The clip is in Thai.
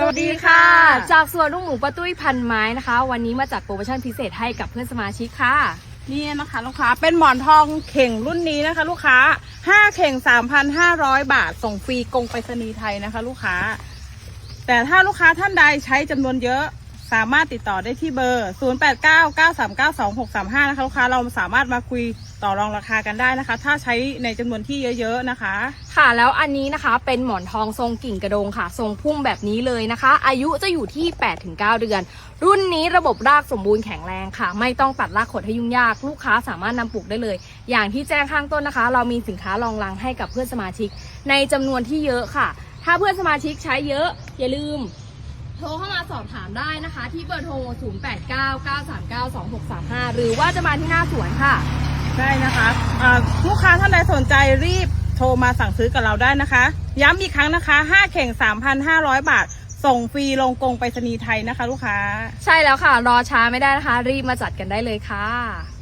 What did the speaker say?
สวัสดีค่ะ จากสวนลุงหมูป้าตุ้ยพันไม้นะคะ วันนี้มาจัดโปรโมชั่นพิเศษให้กับเพื่อนสมาชิกค่ะ นี่นะคะลูกค้าเป็นหมอนทองเข่งรุ่นนี้นะคะ ลูกค้า 5 เข่ง 3,500 บาท ส่งฟรีกรงไปรษณีย์ไทยนะคะ ลูกค้า แต่ถ้าลูกค้าท่านใดใช้จำนวนเยอะ สามารถติดต่อได้ที่เบอร์ 0899392635 นะคะลูกค้าเราสามารถมาคุยต่อรองราคากันได้นะคะ ถ้าใช้ในจำนวนที่เยอะๆนะคะ ค่ะแล้วอันนี้นะคะเป็นหมอนทองทรงกิ่งกระโดงค่ะ ทรงพุ่มแบบนี้เลยนะคะ อายุจะอยู่ที่ 8-9 เดือน รุ่นนี้ระบบรากสมบูรณ์แข็งแรงค่ะ ไม่ต้องตัดรากขดให้ยุ่งยาก ลูกค้าสามารถนำปลูกได้เลย อย่างที่แจ้งข้างต้นนะคะ เรามีสินค้ารองรังให้กับเพื่อนสมาชิก ในจำนวนที่เยอะค่ะ ถ้าเพื่อนสมาชิกใช้เยอะอย่าลืม โทรเข้ามาสอบถามได้นะคะ ที่เบอร์โทร 0899392635 หรือว่าจะมาที่หน้าสวนค่ะได้นะคะอ่าลูกค้าท่านใดสนใจรีบโทรมาสั่งซื้อกับเราได้นะคะ ย้ำอีกครั้งนะคะ 5 เข่ง 3,500 บาท ส่งฟรีลงกรงไปรษณีย์ไทยนะคะ ลูกค้า ใช่แล้วค่ะ รอช้าไม่ได้นะคะ รีบมาจัดกันได้เลยค่ะ